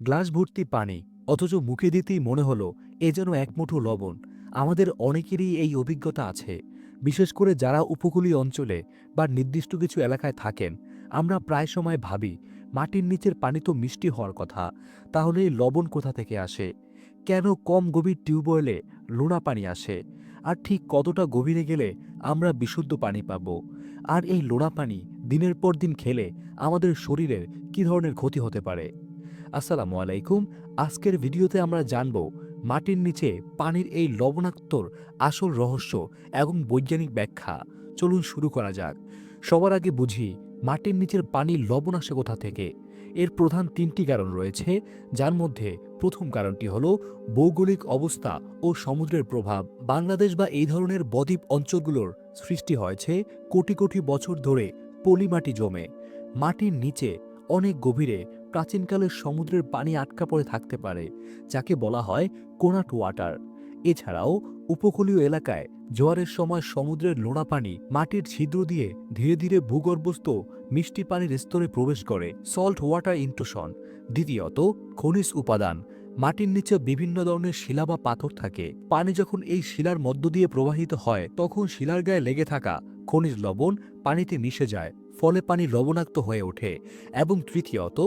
Glass ভর্তি পানি, অথচ মুখে দিতেই মনে হলো এ যেন এক মুঠো লবণ। আমাদের অনেকেরই এই অভিজ্ঞতা আছে। বিশেষ করে যারা উপকূলীয় অঞ্চলে বা নির্দিষ্ট কিছু এলাকায় থাকেন, আমরা প্রায় সময় ভাবি, মাটির নিচের পানি তো মিষ্টি হওয়ার কথা, তাহলে এই লবণ কোথা থেকে আসে? কেন কম গভীর টিউবওয়েলে লোনা পানি আসে? আর ঠিক কতটা গভীরে গেলে আমরা বিশুদ্ধ পানি পাব? আর এই লোনা পানি দিনের পর দিন খেলে আমাদের শরীরের কী ধরনের ক্ষতি হতে পারে? আসসালামু আলাইকুম। আজকের ভিডিওতে আমরা জানব মাটির নিচে পানির এই লবণাক্তর আসল রহস্য এবং বৈজ্ঞানিক ব্যাখ্যা। চলুন শুরু করা যাক। সবার আগে বুঝি মাটির নিচের পানি লবণ আসে কোথা থেকে। এর প্রধান তিনটি কারণ রয়েছে, যার মধ্যে প্রথম কারণটি হল ভৌগোলিক অবস্থা ও সমুদ্রের প্রভাব। বাংলাদেশ বা এই ধরনের বদ্বীপ অঞ্চলগুলোর সৃষ্টি হয়েছে কোটি কোটি বছর ধরে পলিমাটি জমে। মাটির নিচে অনেক গভীরে প্রাচীনকালের সমুদ্রের পানি আটকা পড়ে থাকতে পারে, যাকে বলা হয় কোনাট ওয়াটার। এছাড়াও, উপকূলীয় এলাকায় জোয়ারের সময় সমুদ্রের লোনা পানি মাটির ছিদ্র দিয়ে ধীরে ধীরে ভূগর্ভস্থ মিষ্টি পানির স্তরে প্রবেশ করে। Salt water intrusion. দ্বিতীয়ত, খনিজ উপাদান। মাটির নিচে বিভিন্ন ধরনের শিলা বা পাথর থাকে। পানি যখন এই শিলার মধ্য দিয়ে প্রবাহিত হয়, তখন শিলার গায়ে লেগে থাকা খনিজ লবণ পানিতে মিশে যায়। ফলে পানি লবণাক্ত হয়ে ওঠে। এবং তৃতীয়ত,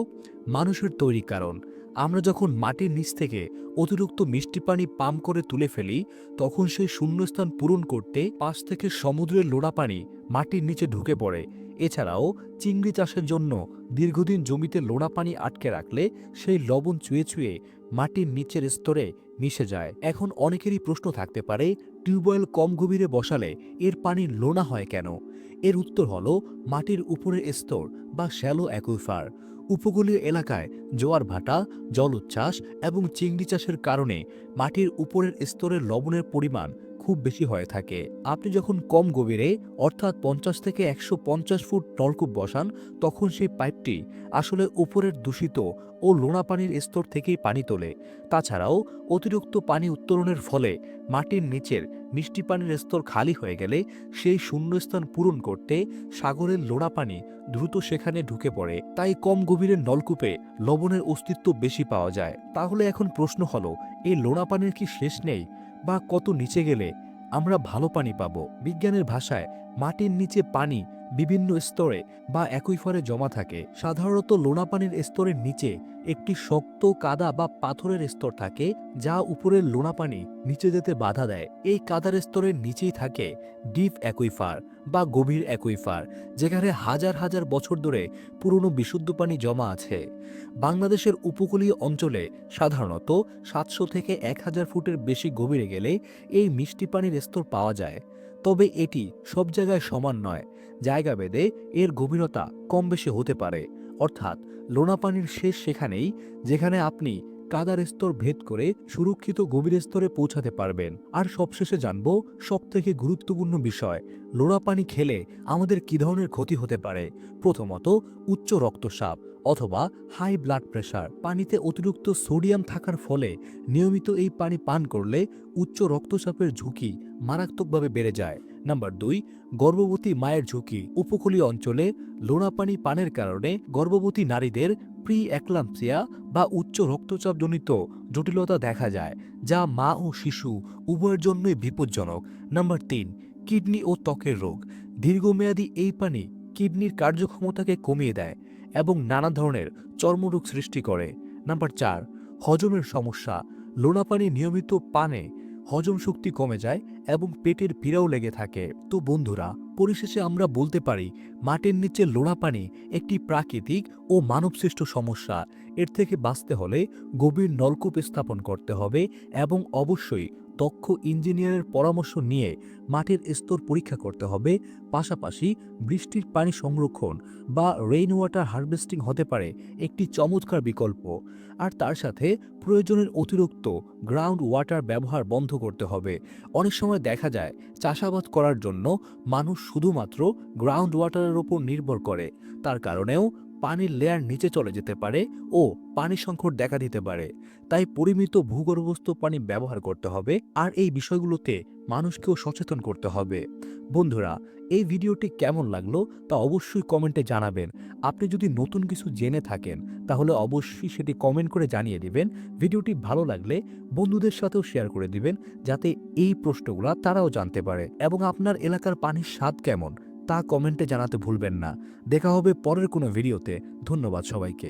মানুষের তৈরি কারণ। আমরা যখন মাটির নিচ থেকে অতিরিক্ত মিষ্টি পানি পাম্প করে তুলে ফেলি, তখন সেই শূন্যস্থান পূরণ করতে পাশ থেকে সমুদ্রের লোড়া পানি মাটির নিচে ঢুকে পড়ে। এছাড়াও, চিংড়ি চাষের জন্য দীর্ঘদিন জমিতে লোড়া পানি আটকে রাখলে সেই লবণ চুয়ে চুয়ে মাটির নিচের স্তরে মিশে যায়। এখন অনেকেরই প্রশ্ন থাকতে পারে, টিউবওয়েল কম গভীরে বসালে এর পানি লোনা হয় কেন? এর উত্তর হল মাটির উপরের স্তর বা শ্যালো অ্যাকুইফার। উপকূলীয় এলাকায় জোয়ার ভাটা, জলোচ্ছ্বাস এবং চিংড়ি চাষের কারণে মাটির উপরের স্তরের লবণের পরিমাণ খুব বেশি হয়ে থাকে। আপনি যখন কম গভীরে, অর্থাৎ পঞ্চাশ থেকে একশো পঞ্চাশ ফুট নলকূপ বসান, তখন সেই পাইপটি আসলে উপরের দূষিত ও লোনা পানির স্তর থেকেই পানি তোলে। তাছাড়াও অতিরিক্ত পানি উত্তোলনের ফলে মাটির নিচের মিষ্টি পানির স্তর খালি হয়ে গেলে সেই শূন্যস্থান পূরণ করতে সাগরের লোনা পানি দ্রুত সেখানে ঢুকে পড়ে। তাই কম গভীরের নলকূপে লবণের অস্তিত্ব বেশি পাওয়া যায়। তাহলে এখন প্রশ্ন হলো, এই লোনা পানির কি শেষ নেই বা কত নিচে গেলে আমরা ভালো পানি পাব। বিজ্ঞানের ভাষায় মাটির নিচে পানি বিভিন্ন স্তরে বা একইফরে জমা থাকে। সাধারণত লোনা পানির স্তরের নিচে একটি শক্ত কাদা বা পাথরের স্তর থাকে, যা উপরের লোনা পানি নিচে যেতে বাধা দেয়। এই কাদার স্তরের নিচেই থাকে ডিপ অ্যাকুইফার বা গভীর অ্যাকুইফার, যেখানে হাজার হাজার বছর ধরে পুরনো বিশুদ্ধ পানি জমা আছে। বাংলাদেশের উপকূলীয় অঞ্চলে সাধারণত সাতশো থেকে এক হাজার ফুটের বেশি গভীরে গেলে এই মিষ্টি পানির স্তর পাওয়া যায়। তবে এটি সব জায়গায় সমান নয় জায়গা ভেদে এর গভীরতা কম বেশি হতে পারে। অর্থাৎ লোনা পানির শেষ সেখানেই যেখানে আপনি কাদার স্তর ভেদ করে সুরক্ষিত গভীর স্তরে পৌঁছাতে পারবেন। আর সবশেষে জানব সবথেকে গুরুত্বপূর্ণ বিষয় লোনা পানি খেলে আমাদের কী ধরনের ক্ষতি হতে পারে? প্রথমত, উচ্চ রক্তচাপ অথবা হাই ব্লাড প্রেশার পানিতে অতিরিক্ত সোডিয়াম থাকার ফলে নিয়মিত এই পানি পান করলে উচ্চ রক্তচাপের ঝুঁকি মারাত্মকভাবে বেড়ে যায়। নাম্বার দুই, গর্ভবতী মায়ের ঝুঁকি। উপকূলীয় অঞ্চলে লোনা পানি পানের কারণে গর্ভবতী নারীদের প্রি অ্যাক্লাম্পসিয়া বা উচ্চ রক্তচাপজনিত জটিলতা দেখা যায়, যা মা ও শিশু উভয়ের জন্যই বিপজ্জনক। নাম্বার তিন, কিডনি ও ত্বকের রোগ। দীর্ঘমেয়াদী এই পানি কিডনির কার্যক্ষমতাকে কমিয়ে দেয়। এবং নানা ধরনের চর্মরোগ সৃষ্টি করে। নাম্বার চার, হজমের সমস্যা। লোনা পানি নিয়মিত পানে হজম শক্তি কমে যায় এবং পেটের পীড়াও লেগে থাকে। তো বন্ধুরা, পরিশেষে আমরা বলতে পারি, মাটির নিচে লোনা পানি একটি প্রাকৃতিক ও মানবসৃষ্ট সমস্যা। এর থেকে বাঁচতে হলে গভীর নলকূপ স্থাপন করতে হবে এবং অবশ্যই দক্ষ ইঞ্জিনিয়ারের পরামর্শ নিয়ে মাটির স্তর পরীক্ষা করতে হবে। পাশাপাশি বৃষ্টির পানি সংরক্ষণ বা রেইন ওয়াটার হারভেস্টিং হতে পারে একটি চমৎকার বিকল্প। আর তার সাথে প্রয়োজনের অতিরিক্ত গ্রাউন্ড ওয়াটার ব্যবহার বন্ধ করতে হবে। অনেক সময় দেখা যায় চাষাবাদ করার জন্য মানুষ শুধুমাত্র গ্রাউন্ড ওয়াটারের ওপর নির্ভর করে। তার কারণেও পানির লেয়ার নিচে চলে যেতে পারে ও পানি সংকট দেখা দিতে পারে। তাই পরিমিত ভূগর্ভস্থ পানি ব্যবহার করতে হবে আর এই বিষয়গুলোতে মানুষকেও সচেতন করতে হবে। বন্ধুরা, এই ভিডিওটি কেমন লাগল তা অবশ্যই কমেন্টে জানাবেন। আপনি যদি নতুন কিছু জেনে থাকেন, তাহলে অবশ্যই সেটি কমেন্ট করে জানিয়ে দিবেন। ভিডিওটি ভালো লাগলে বন্ধুদের সাথেও শেয়ার করে দিবেন, যাতে এই প্রশ্নগুলো তারাও জানতে পারে। এবং আপনার এলাকার পানির স্বাদ কেমন? তা কমেন্টে জানাতে ভুলবেন না। দেখা হবে পরের কোনো ভিডিওতে। ধন্যবাদ সবাইকে।